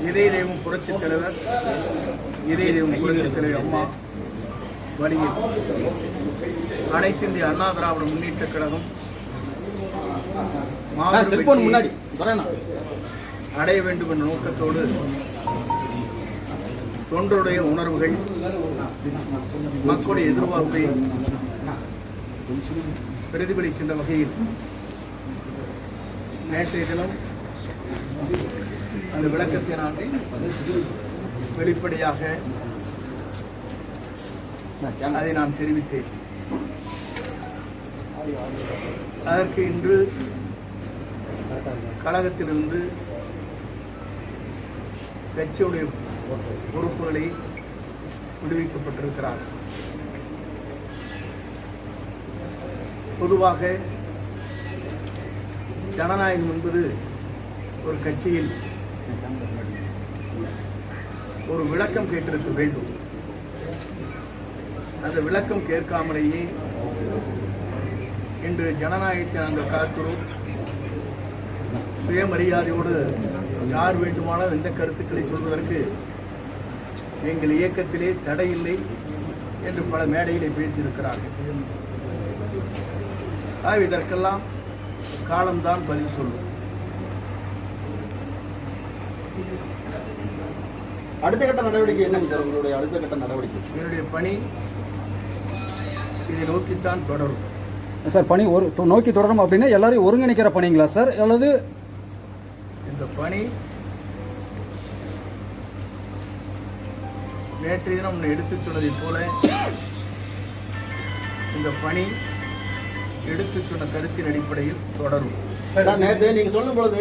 இதய தெய்வம் புரட்சித் தலைவர் இதய தெய்வம் புரட்சித் தலைவர் அம்மா வழியில் அனைத்து இந்திய அண்ணா திராவிட முன்னேற்ற கழகம் மாபெரும் அடைய வேண்டும் என்ற நோக்கத்தோடு தொண்டருடைய உணர்வுகள் மக்களுடைய எதிர்பார்ப்பை பிரதிபலிக்கின்ற வகையில் நேற்றைய தினம் அந்த விளக்கத்தை நான் வெளிப்படையாக அதை நான் தெரிவித்தேன். அதற்கு இன்று கழகத்திலிருந்து கட்சியுடைய பொறுப்புகளை விடுவிக்கப்பட்டிருக்கிறார். பொதுவாக ஜனநாயகம் என்பது ஒரு கட்சியில் ஒரு விளக்கம் கேட்டிருக்க வேண்டும். அந்த விளக்கம் கேட்காமலேயே இன்று ஜனநாயகத்தை நாங்கள் காக்கிறோம். சுயமரியாதையோடு யார் வேண்டுமானாலும் எந்த கருத்துக்களை சொல்வதற்கு எங்கள் இயக்கத்திலே தடையில்லை என்று பல மேடையிலே பேசியிருக்கிறார்கள். ஆக இதற்கெல்லாம் காலம்தான் பதில் சொல்லும். அடுத்த கட்ட நடவடிக்கை என்னங்க சார்? உங்களுடைய அடுத்த கட்ட நடவடிக்கை? என்னுடைய பணி இதை நோக்கித்தான் தொடரும். சார் பணி ஒரு நோக்கி தொடரும் அப்படின்னா எல்லாரையும் ஒருங்கிணைக்கிற பணிங்களா சார்? அல்லது பணி. நேற்றைய தினம் உன்னை எடுத்துச் சொன்னதைப் போல இந்த பணி எடுத்துச் சொன்ன கருத்தின் அடிப்படையில் தொடரும். சார் நேற்று நீங்க சொல்லும் பொழுது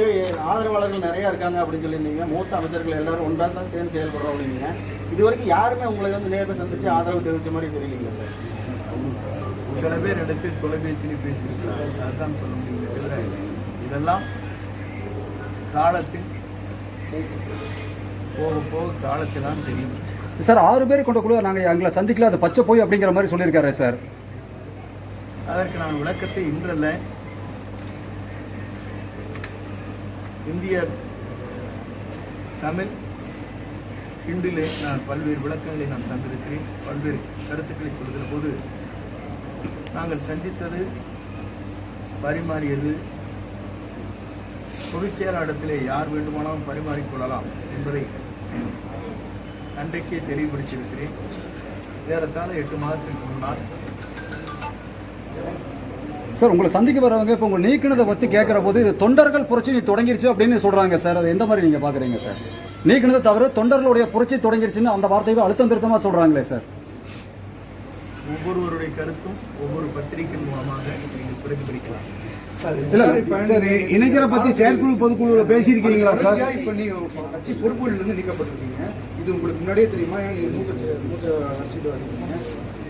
ஆதரவாளர்கள் நிறைய இருக்காங்க அப்படின்னு சொல்லியிருந்தீங்க. மூத்த அமைச்சர்கள் எல்லாரும் ஒன்றா தான் சேர்ந்து செயல்படுறோம் அப்படின்னீங்க. இது வரைக்கும் யாருமே உங்களை வந்து நேரில் சந்திச்சு ஆதரவு தெரிவிச்ச மாதிரி தெரியலீங்களா சார்? சில பேர் எடுத்து தொலைபேசியில் பேசியிருக்கிறார்கள். அதுதான் சொல்ல முடியும் இதெல்லாம் காலத்தில் போக போக காலத்தில்தான் தெரியும். சார் ஆறு பேர் கொண்ட குழு நாங்கள் எங்களை சந்திக்கல அது பச்சை போய் அப்படிங்கிற மாதிரி சொல்லியிருக்காரு சார். அதற்கு நான் விளக்கத்தை இன்றல்ல. இந்திய தமிழ் இன்றிலே நான் பல்வேறு விளக்கங்களை நான் தந்திருக்கிறேன். பல்வேறு கருத்துக்களை சொல்கிற போது நாங்கள் சந்தித்தது பரிமாறியது பொதுச் செயலாளரிடத்திலே யார் வேண்டுமானாலும் பரிமாறிக்கொள்ளலாம் என்பதை அன்றைக்கே தெளிவுபடுத்தியிருக்கிறேன். ஏறத்தாழ எட்டு மாதத்திற்கு முன்னால். சார் உங்களை சந்திக்க வரவங்க இப்போ உங்களை நீக்கினதை பற்றி கேட்குற போது இது தொண்டர்கள் புரட்சி தொடங்கிருச்சு அப்படின்னு சொல்கிறாங்க சார். அது எந்த மாதிரி நீங்கள் பார்க்குறீங்க சார்? நீக்கினதை தவிர தொண்டர்களுடைய புரட்சி தொடங்கிருச்சுன்னு அந்த வார்த்தைகள் அழுத்தம் திருத்தமாக சொல்கிறாங்களே சார். ஒவ்வொருவருடைய கருத்தும் ஒவ்வொரு பத்திரிகை மூலமாக நீங்கள் பிரதிபலிக்கலாம் சார் இணைக்கிற பத்தி செயற்குழு பொதுக்குழுல பேசியிருக்கீங்களா சார்? இப்ப நீங்க கட்சி பொறுப்புகளில் இருந்து நீக்கப்பட்டிருக்கீங்க. இது உங்களுக்கு முன்னாடியே தெரியுமா?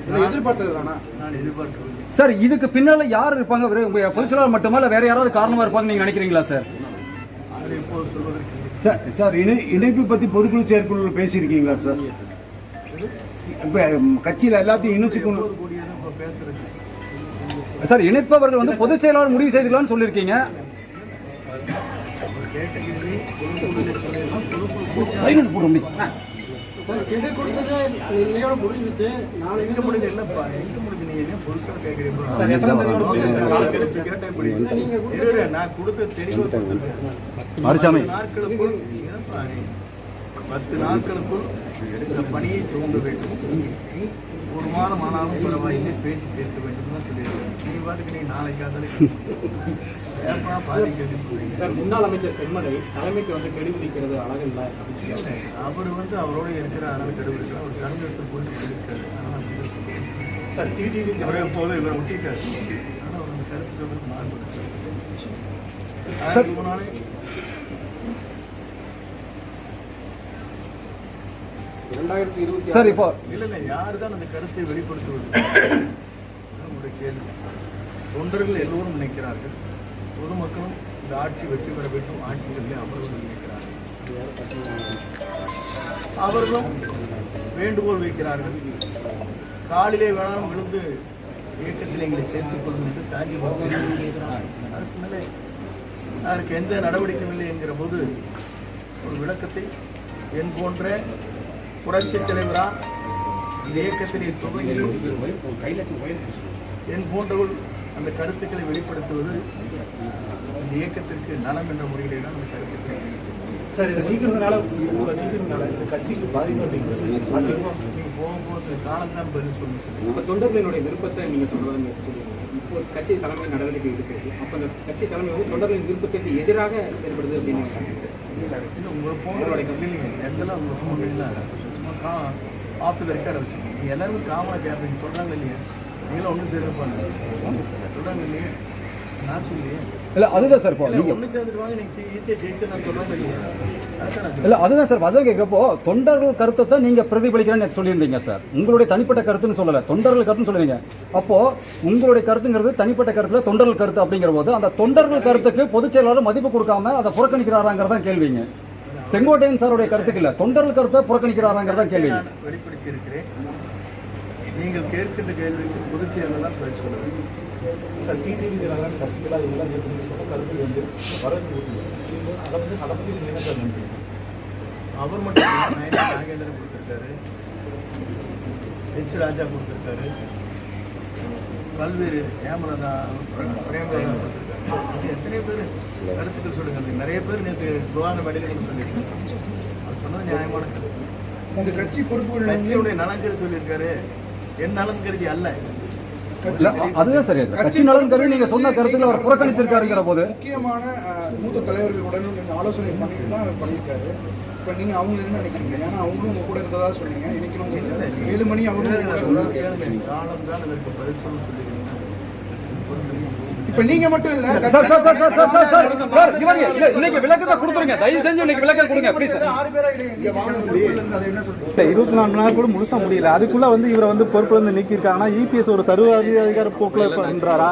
நீங்க எதிர்பார்த்தது தானா? நான் சார் இதுக்கு பின்னால் யார் இருப்பாங்க? உங்க பொதுச்செயலாளர் மட்டுமா? இல்லை வேற யாராவது காரணமாக இருப்பாங்க நீங்கள் நினைக்கிறீங்களா சார். சார் சார் இணை இணைப்பு பத்தி பொதுக்குழு செயற்குழுல பேசியிருக்கீங்களா சார்? இப்ப கட்சியில எல்லாத்தையும் இணைச்சுக்கணும் சார் இணைப்பவர்கள் வந்து பொதுச் செயலாளர் முடிவு செய்துக்கலாம்னு சொல்லியிருக்கீங்க. சைலண்ட் போட முடியும் சார் கிட்ட கொடுத்தது இன்னையோட முடிஞ்சிச்சு நாளைக்கு எங்க முடிஞ்சு இல்லப்பா எங்க முடிஞ்சு நீங்க என்ன பொருட்கள் கேட்கறீங்க சார், எத்தனை கேட்டா நான் கொடுத்த தெளிவு மறுச்சாமி நாட்களுக்குள். பத்து நாட்களுக்குள் இந்த பணியை துவங்க வேண்டும். ஒரு மாதம் ஆனாலும் பரவாயில்லை பேசி தீர்க்க வேண்டும் தான் சொல்லியிருக்கேன். பாட்டுக்கு நீ நாளைக்கு அதில் முன்னாள் அமைச்சர் செம்மலை தலைமைக்கு வந்து கெடுபிடிக்கிறது அழகில்லை அப்படின்னு சொல்லி அவர் வந்து அவரோட இருக்கிற அதனால கெடுபிடிக்கிறார் அவர் கடந்து போட்டு சொல்லியிருக்காரு அதனால அப்படி இருக்கு. சார் டிடிவி இவரை போல இவரை ஒட்டிட்டார். ஆனால் அவர் அந்த கருத்து சொல்றதுக்கு மாறுபட்டு சார். முன்னாலே ரெண்டாயிரத்தி இருபத்தி சார் இப்போ இல்ல இல்ல யார் தான் அந்த கருத்தை வெளிப்படுத்துவது? கேள்வி. தொண்டர்கள் எல்லோரும் நினைக்கிறார்கள். பொதுமக்களும் இந்த ஆட்சி வெற்றி பெற வேண்டும். ஆட்சிகளிலே அவர்களும் நினைக்கிறார்கள். அவர்களும் வேண்டுகோள் வைக்கிறார்கள். காலிலே வேணாலும் விழுந்து இயக்கத்தில் எங்களை சேர்த்துக் கொள்ளும் என்று தாங்கி அதற்கு மேலே அதற்கு எந்த நடவடிக்கையும் இல்லை என்கிற போது ஒரு விளக்கத்தை என் போன்ற புரட்சி தலைவரா இந்த இயக்கத்திலே தொடங்கி என் போன்றவர்கள் அந்த கருத்துக்களை வெளிப்படுத்துவது இந்த இயக்கத்திற்கு நலம் என்ற முறையிலே தான் அந்த கருத்துக்களை சார் இதை நீக்கிறதுனால உங்களை நீக்கிறதுனால இந்த கட்சிக்கு பாதிப்பு அப்படிங்கிறது நீங்கள் போக போகிறது காலம்தான் பதில் சொல்லுங்கள் இப்போ தொண்டர்களினுடைய விருப்பத்தை நீங்க சொல்றதை நீங்க சொல்லுங்க. இப்போ கட்சி தலைமை நடவடிக்கை எடுக்கிறது. அப்போ அந்த கட்சி தலைமை வந்து தொண்டர்களின் விருப்பத்திற்கு எதிராக செயல்படுது அப்படின்னு இல்லை உங்களை போன்ற இல்லைங்க. எங்கெல்லாம் உங்களை போன்ற இல்லை? சும்மா கா ஆஃபீஸ் ரெக்கார்டை வச்சுக்கோங்க நீங்கள் எல்லாருமே காமனாக கேட்பீங்க சொல்கிறாங்க இல்லையா? நீங்களும் ஒன்றும் நான் இல்ல அதுதான் சார் இப்போ இல்லை நீங்கள் அதுதான் சார் அதான் கேட்கிறப்போ தொண்டர்கள் கருத்தை தான் நீங்க பிரதிபலிக்கிறேன்னு சொல்லியிருந்தீங்க சார். உங்களுடைய தனிப்பட்ட கருத்துன்னு சொல்லல. தொண்டர்கள் கருத்துன்னு சொல்லுவீங்க அப்போ உங்களுடைய கருத்துங்கிறது தனிப்பட்ட கருத்துல தொண்டர்கள் கருத்து அப்படிங்கிற போது அந்த தொண்டர்கள் கருத்துக்கு பொதுச் செயலாளர் மதிப்பு கொடுக்காம அதை புறக்கணிக்கிறாராங்கிறதான் கேள்விங்க. செங்கோட்டையன் சாருடைய கருத்துக்கு இல்ல. தொண்டர்கள் கருத்தை புறக்கணிக்கிறாராங்கிறதான் கேள்விங்க வெளிப்படுத்தி இருக்கிறேன் நீங்கள் கேட்கின்ற கேள்விக்கு பொதுச் செயலாளர் பதில் சொல்லுங்கள். சார் டிடிவி தினகரன் சசிகலா இவங்கெல்லாம் நேற்று நீங்கள் சொன்ன கருத்து வந்து கொடுத்தீங்க. அதை வந்து அதை பற்றி நீங்கள் என்ன சார் நினைக்கிறீங்க? அவர் மட்டும் நாகேந்திரன் கொடுத்துருக்காரு. ஹெச் ராஜா கொடுத்துருக்காரு. பல்வேறு ஹேமலதா பிரேமலதா கொடுத்துருக்காரு. எத்தனை பேர் கருத்துக்கள் சொல்லுங்க அது நிறைய பேர் நேற்று துவான மேடையில் சொல்லியிருக்காங்க. அவர் சொன்னது நியாயமான கருத்து. இந்த கட்சி பொறுப்புகள் கட்சியுடைய நலன்கள் சொல்லியிருக்காரு. என் நலன் கருதி அல்ல. அதுதான் சரி. கட்சி நலன் கருதி நீங்க சொன்ன கருத்துல அவர் புறக்கணிச்சிருக்காருங்கிற போது. முக்கியமான மூத்த தலைவர்களுடன் நீங்க ஆலோசனை பண்ணிட்டு தான் அவர் பண்ணியிருக்காரு. இப்போ நீங்க அவங்க என்ன நினைக்கிறீங்க? ஏன்னா அவங்களும் உங்க கூட இருந்ததா சொன்னீங்க. இன்னைக்கு ஏழு மணி அவங்களும். காலம் தான் இதற்கு பதில் சொல்ல சொல்லியிருக்கேன் இப்ப நீங்க மட்டும் இல்ல. Sir sir sir sir sir sir sir sir இவங்க இன்னைக்கு விளக்கத்தை கொடுத்துருங்க. தயவு செஞ்சு இன்னைக்கு விளக்கம் கொடுங்க ப்ளீஸ் ஆறு பேரா இங்க வாங்க இருபத்தி நாலு மணி நேரம் கூட முழுசா முடியல. அதுக்குள்ள வந்து இவரை வந்து பொறுப்புல இருந்து நீக்கியிருக்காங்கன்னா இபிஎஸ் ஒரு சர்வ அதிகார போக்குல பண்றாரா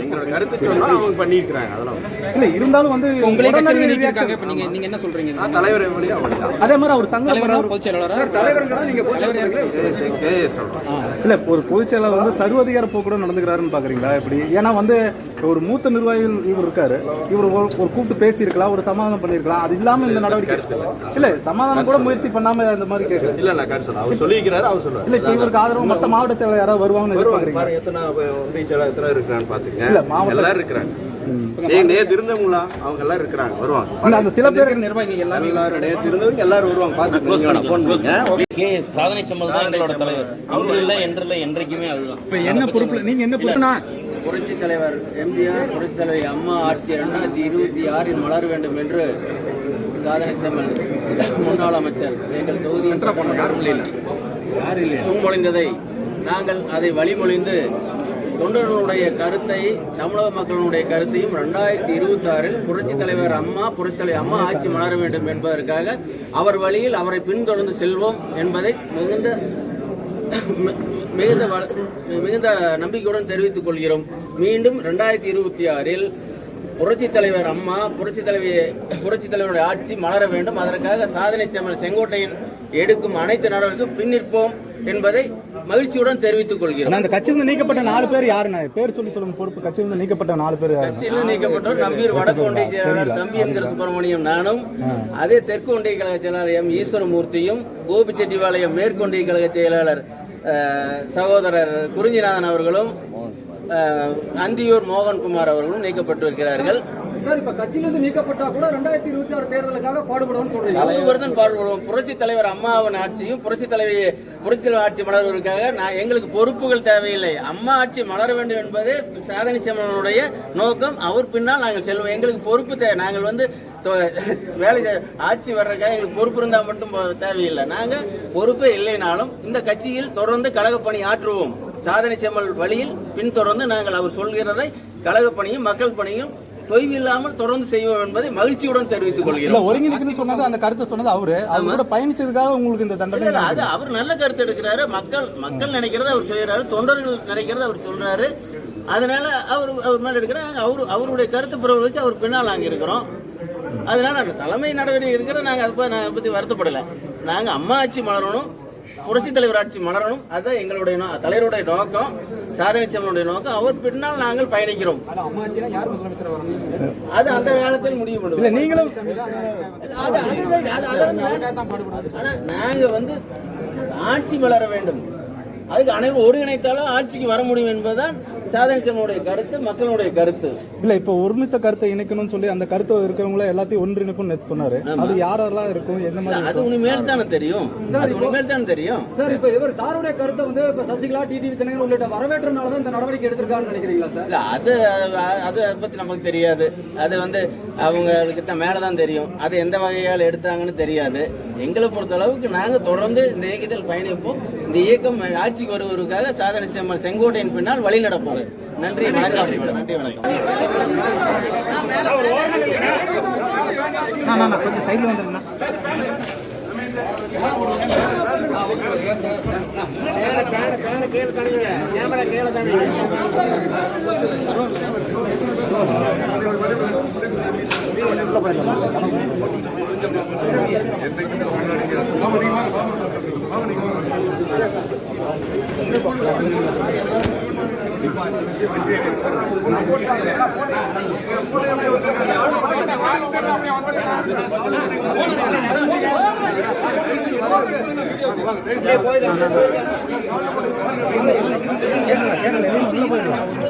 எங்களோட கருத்து சொன்னா அவங்க பண்ணியிருக்கிறாங்க அதெல்லாம் இல்ல. இருந்தாலும் வந்து உங்களே உடனடி கட்சி reaction- நீக்கிருக்காங்க இப்போ நீங்க நீங்க என்ன சொல்றீங்க? நான் தலைவர் வழியா வழிதான் அதே மாதிரி அவர் சங்க தலைவரா பொதுச் செயலாளரா? தலைவருங்கிறத நீங்க பொதுச் செயலாளர் கேஎஸ் சொல்றேன். இல்ல ஒரு பொதுச் செயலாளர் வந்து சர்வதிகார போக்குட நடந்துக்கிறாருன்னு பாக்குறீங்களா இப்படி ஏன்னா வந்து ஒரு மூத்த நிர்வாகிகள் இவர் இருக்காரு. இவர் ஒரு கூப்பிட்டு பேசியிருக்கலாம் ஒரு சமாதானம் பண்ணியிருக்கலாம். அது இல்லாம இந்த நடவடிக்கை இல்ல. சமாதானம் கூட முயற்சி பண்ணாம இந்த மாதிரி கேட்குறேன் இல்ல நான் கருத்து அவர் சொல்லியிருக்கிறாரு அவர் சொல்றாரு இல்ல இவருக்கு ஆதரவு மத்த மாவட்ட செயலர் யாராவது வருவாங்கன்னு எத்தனை செயலாளர் எத்தனை இருக்கிறான்னு பாத்துங்க எல்லாரும் இருக்கிறாங்க. நேத்து இருந்தவங்களா? அவங்க எல்லாரும் இருக்கிறாங்க வருவாங்க. அந்த சில பேர் நிர்வாகிகள் எல்லாமே எல்லாரும் நேத்து இருந்தவங்க எல்லாரும் வருவாங்க. சாதனை சம்பளம் தான் எங்களோட தலைவர். இன்று இல்லை என்றில்லை என்றைக்குமே அதுதான். இப்ப என்ன பொறுப்புல நீங்க என்ன பொறுப்புனா புரட்சி தலைவர் எம்ஜிஆர் புரட்சி தலைவி அம்மா ஆட்சி இரண்டாயிரத்தி இருபத்தி ஆறில் மலர வேண்டும் என்று சாதனை செம்மல் முன்னாள் அமைச்சர் எங்கள் தொகுதியின் முன்மொழிந்ததை நாங்கள் அதை வழிமொழிந்து தொண்டர்களுடைய கருத்தை தமிழக மக்களுடைய கருத்தையும் ரெண்டாயிரத்தி இருபத்தி ஆறில் தலைவர் அம்மா புரட்சி தலைவர் அம்மா ஆட்சி மலர வேண்டும் என்பதற்காக அவர் வழியில் அவரை பின்தொடர்ந்து செல்வோம் என்பதை மிகுந்த மி- மிகுந்த மிகுந்த நம்பிக்கையுடன் தெரிவித்துக் கொள்கிறோம். மீண்டும் ரெண்டாயிரத்தி இருபத்தி ஆறில் புரட்சி தலைவர் அம்மா புரட்சி தலைவி புரட்சி தலைவருடைய ஆட்சி மலர வேண்டும். அதற்காக சாதனை செம்மல் செங்கோட்டையன் எடுக்கும் அனைத்து நடவடிக்கையும் பின்னிற்போம் என்பதை மகிழ்ச்சியுடன் தெரிவித்துக் கொள்கிறோம். அந்த கட்சியிலிருந்து நீக்கப்பட்ட நாலு பேர் யாருண்ணா? பேர் சொல்லி சொல்லுங்க பொறுப்பு. கட்சியிலிருந்து நீக்கப்பட்ட நாலு பேர் யாரு கட்சியில் நீக்கப்பட்டவர் நம்பீர் வடக்கு ஒன்றிய செயலாளர் தம்பி என்கிற சுப்பிரமணியம் நானும் அதே தெற்கு ஒன்றிய கழக செயலாளர் எம். ஈஸ்வரமூர்த்தியும் கோபிச்செட்டிபாளையம் மேற்கு ஒன்றிய கழக செயலாளர் சகோதரர் குறிஞ்சிநாதன் அவர்களும் அந்தியூர் மோகன்குமார் அவர்களும் நீக்கப்பட்டிருக்கிறார்கள். சார் இப்ப கட்சியிலிருந்து நீக்கப்பட்டா கூட ரெண்டாயிரத்தி இருபத்தி ஆறு தேர்தலுக்காக பாடுபடுவோம்னு சொல்றீங்க. தான் பாடுபடுவோம். புரட்சி தலைவர் அம்மாவின் ஆட்சியும் புரட்சி தலைவி புரட்சி தலைவர் ஆட்சி மலர்வதற்காக நான் எங்களுக்கு பொறுப்புகள் தேவையில்லை. அம்மா ஆட்சி மலர வேண்டும் என்பதே சாதனை செம்மனுடைய நோக்கம். அவர் பின்னால் நாங்கள் செல்வோம். எங்களுக்கு பொறுப்பு தேவை நாங்கள் வந்து வேலை ஆட்சி வர்றதுக்காக எங்களுக்கு பொறுப்பு இருந்தால் மட்டும் தேவையில்லை. நாங்கள் பொறுப்பே இல்லைனாலும் இந்த கட்சியில் தொடர்ந்து கழகப் பணி ஆற்றுவோம். சாதனை செம்மல் வழியில் பின்தொடர்ந்து நாங்கள் அவர் சொல்கிறதை கழகப் பணியும் மக்கள் பணியும் தொய்வில்லாமல் தொடர்ந்து செய்வோம் என்பதை மகிழ்ச்சியுடன் தெரிவித்துக் இல்ல கொள்கிறோம் ஒருங்கிணைக்குன்னு சொன்னது அந்த கருத்தை சொன்னது அவரு. அவர் கூட பயணிச்சதுக்காக உங்களுக்கு இந்த தண்டனை அது அவர் நல்ல கருத்து எடுக்கிறாரு. மக்கள் மக்கள் நினைக்கிறத அவர் செய்யறாரு தொண்டர்கள் நினைக்கிறத அவர் சொல்றாரு. அதனால அவர் அவர் மேல எடுக்கிறாங்க. அவர் அவருடைய கருத்து பிறகு வச்சு அவர் பின்னால் நாங்க இருக்கிறோம் அதனால தலைமை நடவடிக்கை இருக்கிற நாங்கள் அதை பற்றி வருத்தப்படலை. நாங்கள் அம்மா ஆட்சி மலரணும். புரட்சி தலைவர் ஆட்சி மலரணும். அதுதான் எங்களுடைய நோ- தலைவருடைய நோக்கம். சாதனை செம்மனுடைய நோக்கம். அவர் பின்னால் நாங்கள் பயணிக்கிறோம். ஆனா அம்மாச்சினா யார் முதலமைச்சர் வரணும்? அது அந்த காலத்தில் முடிவு பண்ணுவோம் இல்ல நீங்களும் நாங்க வந்து ஆட்சி வளர வேண்டும். அதுக்கு அனைவரும் ஒருங்கிணைத்தாலும் ஆட்சிக்கு வர முடியும் என்பதுதான் சாதனை செம்மனுடைய கருத்து மக்களுடைய கருத்து. இல்ல இப்போ ஒருமித்த கருத்தை இணைக்கணும்னு சொல்லி அந்த கருத்து இருக்கிறவங்கள எல்லாத்தையும் ஒன்றிணைப்புன்னு நேத்து சொன்னாரு. அது யாரெல்லாம் இருக்கும்? எந்த மாதிரி அது உனிமேல் தானே தெரியும். அது உனிமேல் தானே தெரியும். சார் இப்போ இவர் சாருடைய கருத்தை வந்து இப்போ சசிகலா டிடிவி தினகரன் உள்ளிட்ட வரவேற்றனால தான் இந்த நடவடிக்கை எடுத்திருக்காருன்னு நினைக்கிறீங்களா சார்? இல்ல அது அது- அது அதை பத்தி நமக்கு தெரியாது. அது வந்து அவங்களுக்கு தான் மேலே தான் தெரியும். அது எந்த வகையால் எடுத்தாங்கன்னு தெரியாது. எங்களை பொறுத்த அளவுக்கு நாங்கள் தொடர்ந்து இந்த இயக்கத்தில் பயணிப்போம். இந்த இயக்கம் ஆட்சிக்கு வருவதற்காக சாதனை செம்மல் செங்கோட்டையின் பின்னால் வழி நடப்போம் நன்றி வணக்கம். நன்றி வணக்கம். கொஞ்சம் சைடுல போயிடலாம்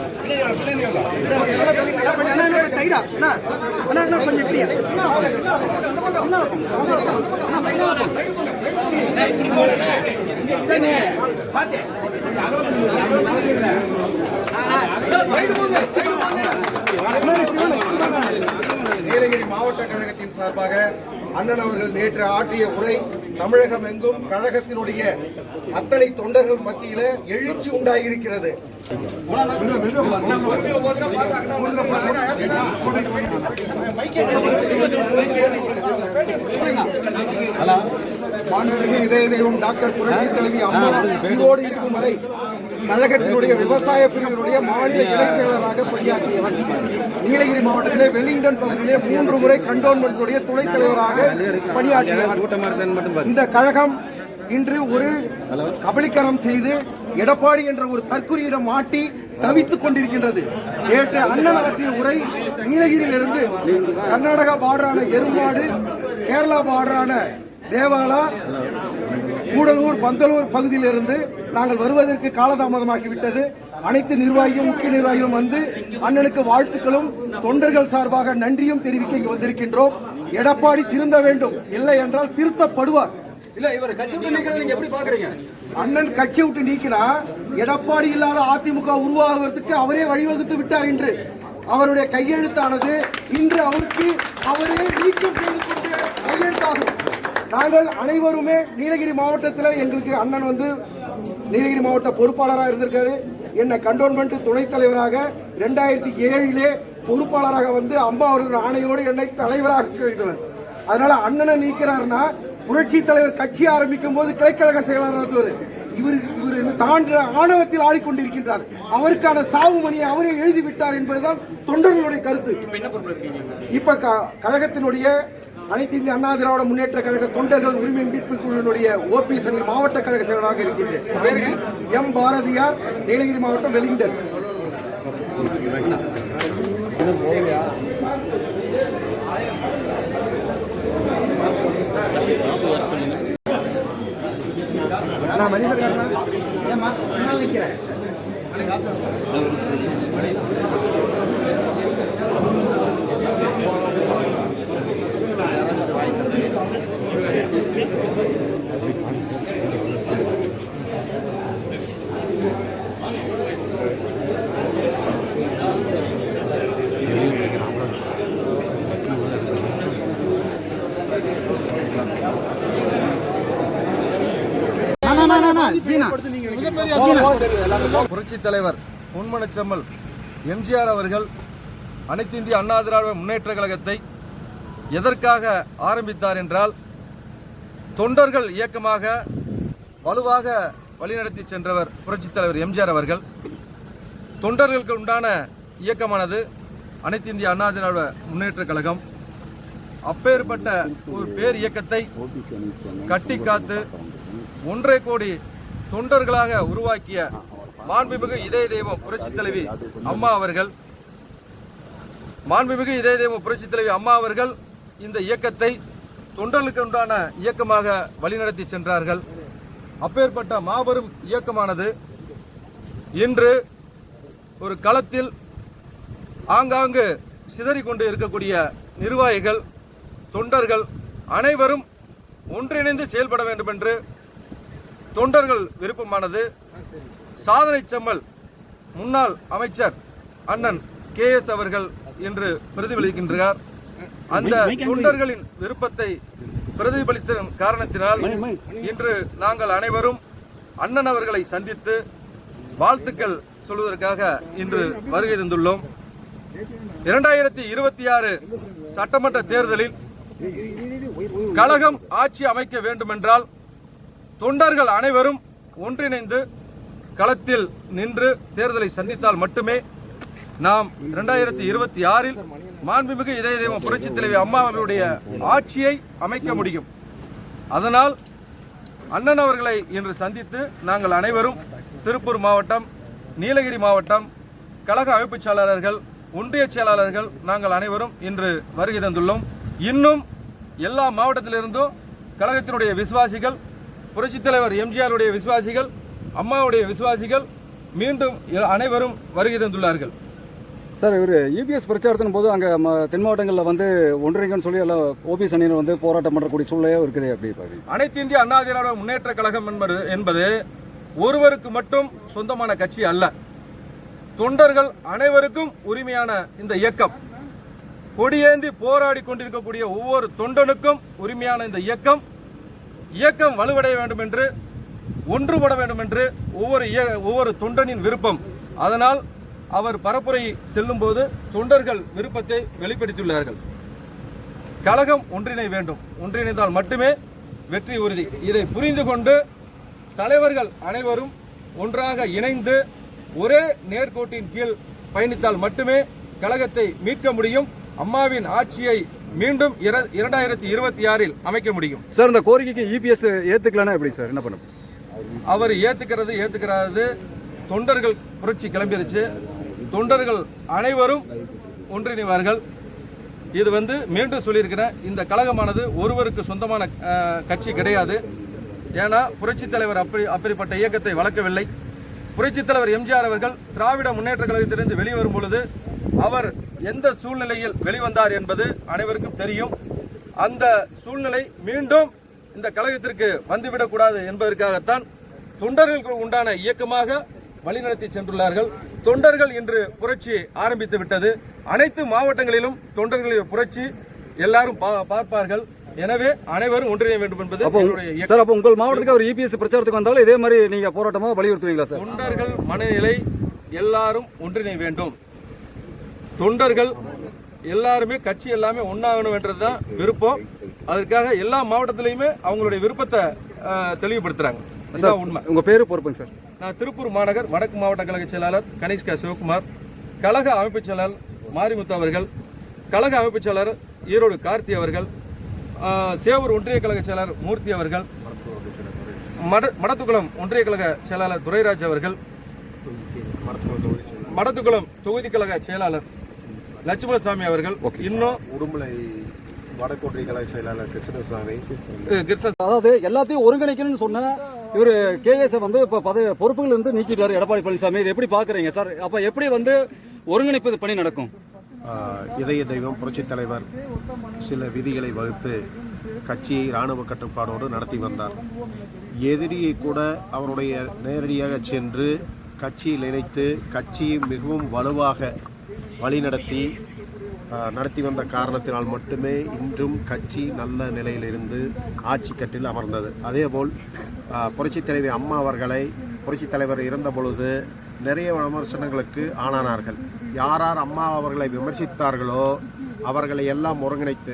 நீலகிரி மாவட்ட கழகத்தின் சார்பாக அண்ணன் அவர்கள் நேற்று ஆற்றிய உரை தமிழகம் எங்கும் கழகத்தினுடைய அத்தனை தொண்டர்கள் மத்தியில எழுச்சி உண்டாகியிருக்கிறது மாண்புமிகு இதய தெய்வம் டாக்டர் புரட்சி தலைவி அம்மா உயிரோடு இருக்கும் வரை கழகத்தினுடைய விவசாய பிரிவினுடைய மாநில இணைச் செயலராக பணியாற்றியவர். நீலகிரி மாவட்டத்திலே வெலிங்டன் பகுதியிலே மூன்று முறை கண்டோன்மெண்ட்டுடைய துணைத் தலைவராக பணியாற்றியவர். இந்த கழகம் இன்று ஒரு கபலீகரம் செய்து எடப்பாடி என்ற ஒரு தற்குறியிடம் மாட்டி தவித்துக் கொண்டிருக்கின்றது. நேற்று அண்ணன் ஆற்றிய உரை நீலகிரியிலிருந்து கர்நாடகா பார்டரான எருமாடு கேரளா பார்டரான தேவாலா கூடலூர் பந்தலூர் பகுதியிலிருந்து நாங்கள் வருவதற்கு காலதாமதமாகிவிட்டது. அனைத்து நிர்வாகியும் முக்கிய நிர்வாகிகளும் வந்து அண்ணனுக்கு வாழ்த்துக்களும் தொண்டர்கள் சார்பாக நன்றியும் தெரிவிக்க இங்கு வந்திருக்கின்றோம். எடப்பாடி திருந்த வேண்டும். இல்லை என்றால் திருத்தப்படுவார். அண்ணன் கட்சி விட்டு நீக்கினா எடப்பாடி இல்லாத அதிமுக உருவாகுவதற்கு அவரே வழிவகுத்து விட்டார் என்று அவருடைய கையெழுத்தானது இன்று அவருக்கு அவரே நீக்கம் செய்து கொண்ட கையெழுத்தாகும். நாங்கள் அனைவருமே நீலகிரி மாவட்டத்தில் எங்களுக்கு அண்ணன் வந்து நீலகிரி மாவட்ட பொறுப்பாளராக இருந்திருக்காரு. என்னை கண்டோன்மெண்ட் துணைத் தலைவராக ரெண்டாயிரத்தி ஏழிலே பொறுப்பாளராக வந்து அம்பா அவர்கள் ஆணையோடு என்னை தலைவராக இருக்கிறார் அதனால அண்ணனை நீக்கிறாருன்னா புரட்சி தலைவர் கட்சி ஆரம்பிக்கும் போது கிளைக்கழக செயலாளர் இவர் இவர் தாண்ட ஆணவத்தில் ஆடிக்கொண்டிருக்கின்றார். அவருக்கான சாவு மணியை அவரே எழுதி விட்டார் என்பதுதான் தொண்டர்களுடைய கருத்து. இப்ப கழகத்தினுடைய அனைத்து இந்திய அண்ணா திராவிட முன்னேற்ற கழக தொண்டர்கள் உரிமை மீட்பு குழுவினுடைய ஓபிஎஸ் அணி மாவட்ட கழக செயலராக இருக்கின்றேன். எம். பாரதியார் நீலகிரி மாவட்டம் வெலிங்டன். நான் மதிசர்காரனா ஏம்மா நிற்கிறேன் புரட்சித் தலைவர் பொன்மனச்செம்மல் எம்ஜிஆர் அவர்கள் அனைத்து இந்திய அண்ணா திராவிட முன்னேற்ற கழகத்தை எதற்காக ஆரம்பித்தார் என்றால் தொண்டர்கள் இயக்கமாக வலுவாக வழிநடத்தி சென்றவர் புரட்சித் தலைவர் எம்ஜிஆர் அவர்கள். தொண்டர்களுக்கு உண்டான இயக்கமானது அனைத்து இந்திய அண்ணா திராவிட முன்னேற்ற கழகம். அப்பேற்பட்ட ஒரு பேர் இயக்கத்தை கட்டி காத்து ஒன்றரை கோடி தொண்டர்களாக உருவாக்கிய மாண்புமிகு இதய தெய்வம் புரட்சி தலைவி அம்மா அவர்கள் மாண்புமிகு இதய தெய்வம் புரட்சித் தலைவி அம்மா அவர்கள் இந்த இயக்கத்தை தொண்டர்களுக்கு உண்டான இயக்கமாக வழிநடத்தி சென்றார்கள். அப்பேற்பட்ட மாபெரும் இயக்கமானது இன்று ஒரு களத்தில் ஆங்காங்கு சிதறிக்கொண்டு இருக்கக்கூடிய நிர்வாகிகள் தொண்டர்கள் அனைவரும் ஒன்றிணைந்து செயல்பட வேண்டும் என்று தொண்டர்கள் விருப்பமானது. சாதனை செம்மல் முன்னாள் அமைச்சர் அண்ணன் கே எஸ் அவர்கள் இன்று பிரதிபலிக்கின்றார். அந்த தொண்டர்களின் விருப்பத்தை பிரதிபலித்த காரணத்தினால் இன்று நாங்கள் அனைவரும் அண்ணன் அவர்களை சந்தித்து வாழ்த்துக்கள் சொல்வதற்காக இன்று வருகை தந்துள்ளோம். இரண்டாயிரத்தி இருபத்தி ஆறு சட்டமன்ற தேர்தலில் கழகம் ஆட்சி அமைக்க வேண்டுமென்றால் தொண்டர்கள் அனைவரும் ஒன்றிணைந்து களத்தில் நின்று தேர்தலை சந்தித்தால் மட்டுமே நாம் இரண்டாயிரத்தி இருபத்தி ஆறில் மாண்புமிகு இதய தெய்வம் புரட்சித் தலைவி அம்மா அவர்களுடைய ஆட்சியை அமைக்க முடியும். அதனால் அண்ணன் அவர்களை இன்று சந்தித்து நாங்கள் அனைவரும் திருப்பூர் மாவட்டம் நீலகிரி மாவட்டம் கழக அமைப்புச் செயலாளர்கள் ஒன்றிய செயலாளர்கள் நாங்கள் அனைவரும் இன்று வருகை தந்துள்ளோம். இன்னும் எல்லா மாவட்டத்திலிருந்தும் கழகத்தினுடைய விசுவாசிகள் புரட்சித் தலைவர் எம்ஜிஆருடைய விசுவாசிகள் அம்மாவுடைய விசுவாசிகள் மீண்டும் அனைவரும் வருகை தந்துள்ளார்கள். சார் இவர் இபிஎஸ் பிரச்சாரத்தின் போது அங்கே தென் மாவட்டங்களில் வந்து ஒன்றிணைங்கன்னு சொல்லி எல்லாம் ஓபிஎஸ் அணியினர் வந்து போராட்டம் பண்ணுறக்கூடிய சூழ்நிலையாக இருக்குது அப்படி அனைத்து இந்திய அண்ணா திராவிட முன்னேற்ற கழகம் என்பது என்பது ஒருவருக்கு மட்டும் சொந்தமான கட்சி அல்ல. தொண்டர்கள் அனைவருக்கும் உரிமையான இந்த இயக்கம். கொடியேந்தி போராடி கொண்டிருக்கக்கூடிய ஒவ்வொரு தொண்டனுக்கும் உரிமையான இந்த இயக்கம். இயக்கம் வலுவடைய வேண்டும் என்று ஒன்றுபட வேண்டும் என்று ஒவ்வொரு இய- ஒவ்வொரு தொண்டனின் விருப்பம். அதனால் அவர் பரப்புரை செல்லும்போது தொண்டர்கள் விருப்பத்தை வெளிப்படுத்தியுள்ளார்கள். கழகம் ஒன்றிணை வேண்டும். ஒன்றிணைந்தால் மட்டுமே வெற்றி உறுதி. இதை புரிந்து கொண்டு தலைவர்கள் அனைவரும் ஒன்றாக இணைந்து ஒரே நேர்கோட்டின் கீழ் பயணித்தால் மட்டுமே கழகத்தை மீட்க முடியும். அம்மாவின் ஆட்சியை மீண்டும் இர- இரண்டாயிரத்தி இருபத்தி ஆறில் அமைக்க முடியும். சார் இந்த கோரிக்கைக்கு இபிஎஸ் ஏத்துக்கலன்னா எப்படி சார்? என்ன பண்ண அவர் ஏத்துக்கிறது ஏத்துக்கிறாது தொண்டர்கள் புரட்சி கிளம்பிருச்சு. தொண்டர்கள் அனைவரும் ஒன்றிணைவார்கள். இது வந்து மீண்டும் சொல்லியிருக்கிறேன் இந்த கழகமானது ஒருவருக்கு சொந்தமான கட்சி கிடையாது. ஏன்னா புரட்சித் தலைவர் அப்படி அப்படிப்பட்ட இயக்கத்தை வளர்க்கவில்லை. புரட்சித் தலைவர் எம்ஜிஆர் அவர்கள் திராவிட முன்னேற்ற கழகத்திலிருந்து வெளிவரும் பொழுது அவர் எந்த சூழ்நிலையில் வெளிவந்தார் என்பது அனைவருக்கும் தெரியும். அந்த சூழ்நிலை மீண்டும் இந்த கழகத்திற்கு வந்துவிடக்கூடாது என்பதற்காகத்தான் தொண்டர்களுக்கு உண்டான இயக்கமாக வழிநடத்தி சென்றுள்ளார்கள். தொண்டர்கள் இன்று புரட்சி ஆரம்பித்து விட்டது. அனைத்து மாவட்டங்களிலும் தொண்டர்களின் புரட்சி எல்லாரும் பார்ப்பார்கள். எனவே அனைவரும் ஒன்றிணைய வேண்டும் என்பது. சார் அப்போ உங்கள் மாவட்டத்துக்கு அவர் இபிஎஸ் பிரச்சாரத்துக்கு வந்தாலும் இதே மாதிரி நீங்கள் போராட்டமாக வலியுறுத்துவீங்களா சார்? தொண்டர்கள் மனநிலை எல்லாரும் ஒன்றிணை வேண்டும். தொண்டர்கள் எல்லாருமே கட்சி எல்லாமே ஒன்னாகணும் என்றதுதான் விருப்பம். அதற்காக எல்லா மாவட்டத்திலையுமே அவங்களுடைய விருப்பத்தை தெளிவுபடுத்துறாங்க. உண்மை. உங்கள் பேர் பொறுப்புங்க சார். நான் திருப்பூர் மாநகர் வடக்கு மாவட்ட கழக செயலாளர் கனிஷ்கா சிவகுமார் கழக அமைப்புச் செயலாளர் மாரிமுத்து அவர்கள் கழக அமைப்புச் செயலாளர் ஈரோடு கார்த்தி அவர்கள் சேவூர் ஒன்றிய கழக செயலாளர் மூர்த்தி அவர்கள் மட மடத்துக்குளம் ஒன்றிய கழக செயலாளர் துரைராஜ் அவர்கள் மடத்துக்குளம் தொகுதி கழக செயலாளர் லட்சுமணசாமி அவர்கள் இன்னும் உடுமலை வடக்கோட்டை கலை செயலாளர் கிருஷ்ணசுவாமி அஹ், கிருஷ்ண அதாவது எல்லாத்தையும் ஒருங்கிணைக்கணும்னு சொன்ன இவர் கேஎஸ் வந்து இப்போ பதவி பொறுப்புகள் இருந்து நீக்கிட்டாரு எடப்பாடி பழனிசாமி. இதை எப்படி பார்க்குறீங்க சார்? அப்போ எப்படி வந்து ஒருங்கிணைப்பு பணி நடக்கும்? இதய தெய்வம் புரட்சித் தலைவர் சில விதிகளை வகுத்து கட்சியை இராணுவ கட்டுப்பாடோடு நடத்தி வந்தார். எதிரியை கூட அவருடைய நேரடியாக சென்று கட்சியில் இணைத்து கட்சியை மிகவும் வலுவாக வழிநடத்தி நடத்தி வந்த காரணத்தினால் மட்டுமே இன்றும் கட்சி நல்ல நிலையிலிருந்து ஆட்சி கட்டில் அமர்ந்தது. அதேபோல் புரட்சித் தலைவி அம்மா அவர்களை புரட்சித் தலைவர் இறந்த பொழுது நிறைய விமர்சனங்களுக்கு ஆளானார்கள். யார் யார் அம்மா அவர்களை விமர்சித்தார்களோ அவர்களை எல்லாம் ஒருங்கிணைத்து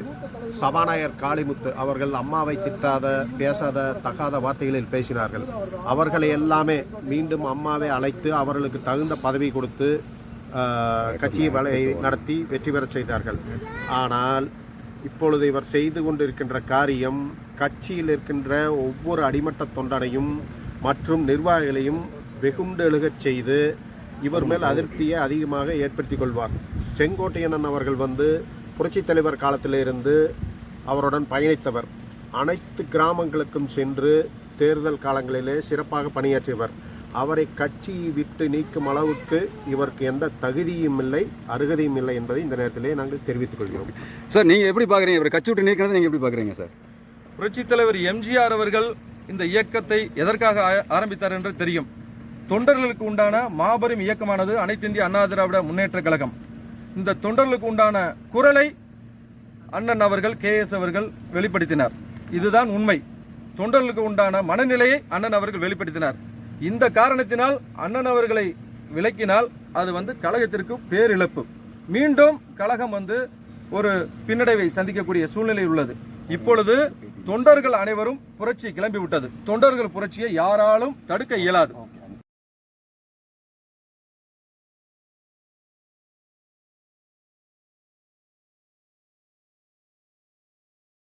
சபாநாயகர் காளிமுத்து அவர்கள் அம்மாவை திட்டாத பேசாத தகாத வார்த்தைகளில் பேசினார்கள். அவர்களை எல்லாமே மீண்டும் அம்மாவை அழைத்து அவர்களுக்கு தகுந்த பதவி கொடுத்து கட்சியை வலை நடத்தி வெற்றி பெறச் செய்தார்கள் ஆனால் இப்பொழுது இவர் செய்து கொண்டிருக்கின்ற காரியம் கட்சியில் இருக்கின்ற ஒவ்வொரு அடிமட்ட தொண்டனையும் மற்றும் நிர்வாகிகளையும் வெகுண்டெழுகச் செய்து இவர் மேல் அதிருப்தியை அதிகமாக ஏற்படுத்தி கொள்வார் செங்கோட்டையனன் அவர்கள் வந்து புரட்சித் தலைவர் காலத்திலிருந்து அவருடன் பயணித்தவர் அனைத்து கிராமங்களுக்கும் சென்று தேர்தல் காலங்களிலே சிறப்பாக பணியாற்றியவர் அவரை கட்சி விட்டு நீக்கும் அளவுக்கு இவருக்கு எந்த தகுதியும் இல்லை அருகதையும் இல்லை என்பதை இந்த நேரத்திலே நாங்கள் தெரிவித்துக் கொள்கிறோம். சார் நீங்க எப்படி பாக்குறீங்க? இவர் கட்சி விட்டு நீக்கினதை நீங்க எப்படி பாக்குறீங்க சார்? புரட்சித் தலைவர் எம்ஜிஆர் அவர்கள் இந்த இயக்கத்தை எதற்காக ஆரம்பித்தார் என்று தெரியும். தொண்டர்களுக்கு உண்டான மாபெரும் இயக்கமானது அனைத்து இந்திய அண்ணா திராவிட முன்னேற்ற கழகம். இந்த தொண்டர்களுக்கு உண்டான குரலை அண்ணன் அவர்கள் கே எஸ் அவர்கள் வெளிப்படுத்தினார். இதுதான் உண்மை. தொண்டர்களுக்கு உண்டான மனநிலையை அண்ணன் அவர்கள் வெளிப்படுத்தினார். இந்த காரணத்தினால் அண்ணன் அவர்களை விலக்கினால் அது வந்து கழகத்திற்கு பேரிழப்பு. மீண்டும் கழகம் வந்து ஒரு பின்னடைவை சந்திக்கக்கூடிய சூழ்நிலை உள்ளது. இப்பொழுது தொண்டர்கள் அனைவரும் புரட்சி கிளம்பி விட்டது தொண்டர்கள் புரட்சியை யாராலும் தடுக்க இயலாது.